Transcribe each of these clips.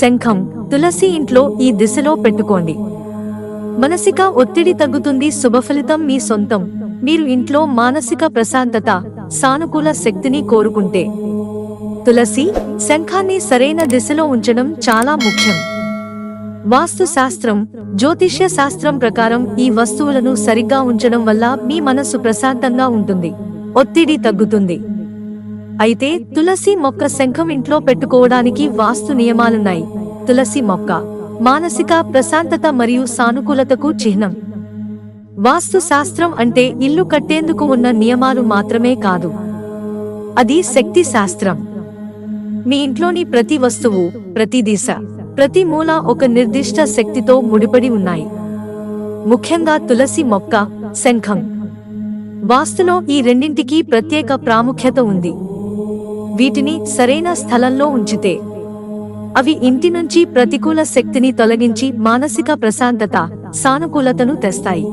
శంఖం తులసి ఇంట్లో ఈ దిశలో పెట్టుకోండి. మనసిక ఒత్తిడి తగ్గుతుంది శుభఫలితం మీ సొంతం. మీరు ఇంట్లో మానసిక ప్రశాంతత సానుకూల శక్తిని కోరుకుంటే. తులసి శంఖాన్ని సరైన దిశలో ఉంచడం చాలా ముఖ్యం. వాస్తు శాస్త్రం జ్యోతిష్య శాస్త్రం ప్రకారం ఈ వస్తువులను సరిగ్గా ఉంచడం వల్ల మీ మనస్సు ప్రశాంతంగా ఉంటుంది. ఒత్తిడి తగ్గుతుంది. అయితే తులసి మొక్క శంఖం ఇంట్లో పెట్టుకోవడానికి వాస్తు నియమాలున్నాయి. తులసి మొక్క మానసిక ప్రశాంతత మరియు సానుకూలతకు చిహ్నం. వాస్తు శాస్త్రం అంటే ఇల్లు కట్టేందుకు ఉన్న నియమాలు మాత్రమే కాదు. అది శక్తి శాస్త్రం. మీ ఇంట్లోని ప్రతి వస్తువు ప్రతి దిశ ప్రతి మూల ఒక నిర్దిష్ట శక్తితో ముడిపడి ఉన్నాయి. ముఖ్యంగా తులసి మొక్క శంఖం. వాస్తులో ఈ రెండింటికి ప్రత్యేక ప్రాముఖ్యత ఉంది. వీటిని సరైన స్థలంలో ఉంచితే. అవి ఇంటి నుంచి ప్రతికూల శక్తిని తొలగించి మానసిక ప్రశాంతత సానుకూలతను తెస్తాయి.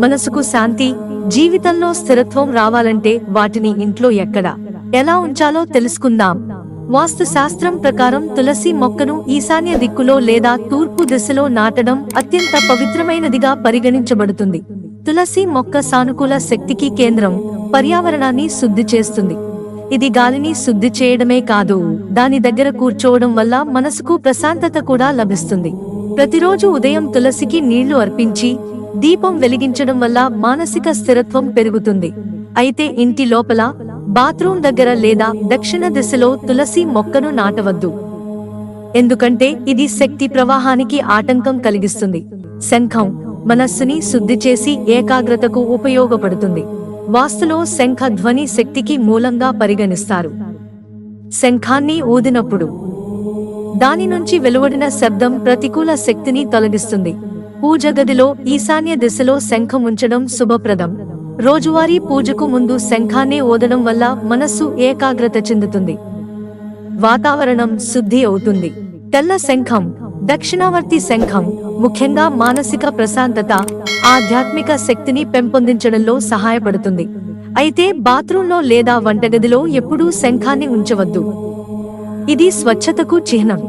మనసుకు శాంతి జీవితంలో స్థిరత్వం రావాలంటే వాటిని ఇంట్లో ఎక్కడ ఎలా ఉంచాలో తెలుసుకుందాం. వాస్తు శాస్త్రం ప్రకారం తులసి మొక్కను ఈశాన్య దిక్కులో లేదా తూర్పు దిశలో నాటడం అత్యంత పవిత్రమైనదిగా పరిగణించబడుతుంది. తులసి మొక్క సానుకూల శక్తికి కేంద్రం పర్యావరణాన్ని శుద్ధి చేస్తుంది. ఇది గాలిని శుద్ధి చేయడమే కాదు దాని దగ్గర కూర్చోవడం వల్ల మనసుకు ప్రశాంతత కూడా లభిస్తుంది. ప్రతిరోజు ఉదయం తులసికి నీళ్ళు అర్పించి దీపం వెలిగించడం వల్ల మానసిక స్థిరత్వం పెరుగుతుంది. అయితే ఇంటి లోపల బాత్రూం దగ్గర లేదా దక్షిణ దిశలో తులసి మొక్కను నాటవద్దు. ఎందుకంటే ఇది శక్తి ప్రవాహానికి ఆటంకం కలిగిస్తుంది. శంఖం మనస్సుని శుద్ధి చేసి ఏకాగ్రతకు ఉపయోగపడుతుంది. వాస్తులో శంఖ ధ్వని శక్తికి మూలంగా పరిగణిస్తారు. శంఖాన్ని ఊదినప్పుడు దాని నుంచి వెలువడిన శబ్దం ప్రతికూల శక్తిని తొలగిస్తుంది. పూజ గదిలో ఈశాన్య దిశలో శంఖం ఉంచడం శుభప్రదం. రోజువారీ పూజకు ముందు శంఖాన్ని ఓదడం వల్ల మనస్సు ఏకాగ్రత చెందుతుంది. వాతావరణం శుద్ధి అవుతుంది. తెల్ల శంఖం దక్షిణావర్తి శంఖం ముఖ్యంగా మానసిక ప్రశాంతత ఆధ్యాత్మిక శక్తిని పెంపొందించడంలో సహాయపడుతుంది. అయితే బాత్రూంలో లేదా వంటగదిలో ఎప్పుడూ శంఖాన్ని ఉంచవద్దు. ఇది స్వచ్ఛతకు చిహ్నం.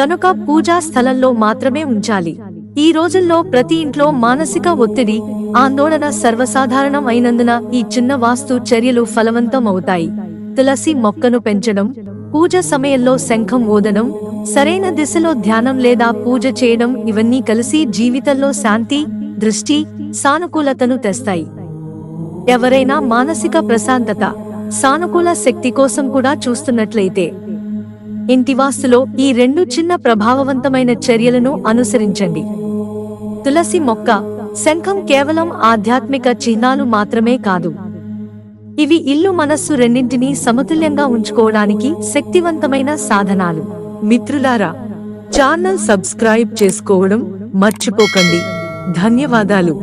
కనుక పూజా స్థలంలో మాత్రమే ఉంచాలి. ఈ రోజుల్లో ప్రతి ఇంట్లో మానసిక ఒత్తిడి ఆందోళన సర్వసాధారణం అయినందున ఈ చిన్న వాస్తు చర్యలు ఫలవంతం అవుతాయి. తులసి మొక్కను పెంచడం పూజ సమయంలో శంఖం ఓదనం సరైన దిశలో ధ్యానం లేదా పూజ చేయడం ఇవన్నీ కలిసి జీవితంలో శాంతి దృష్టి సానుకూలతను తెస్తాయి. ఎవరైనా మానసిక ప్రశాంతత సానుకూల శక్తి కోసం కూడా చూస్తున్నట్లయితే ఇంటివాసులో ఈ రెండు చిన్న ప్రభావవంతమైన చర్యలను అనుసరించండి. తులసి మొక్క శంఖం కేవలం ఆధ్యాత్మిక చిహ్నాలు మాత్రమే కాదు. ఇవి ఇల్లు మనస్సు రెండింటినీ సమతుల్యంగా ఉంచుకోవడానికి శక్తివంతమైన సాధనాలు. మిత్రులారా ఛానల్ సబ్స్క్రైబ్ చేసుకోవడం మర్చిపోకండి. ధన్యవాదాలు.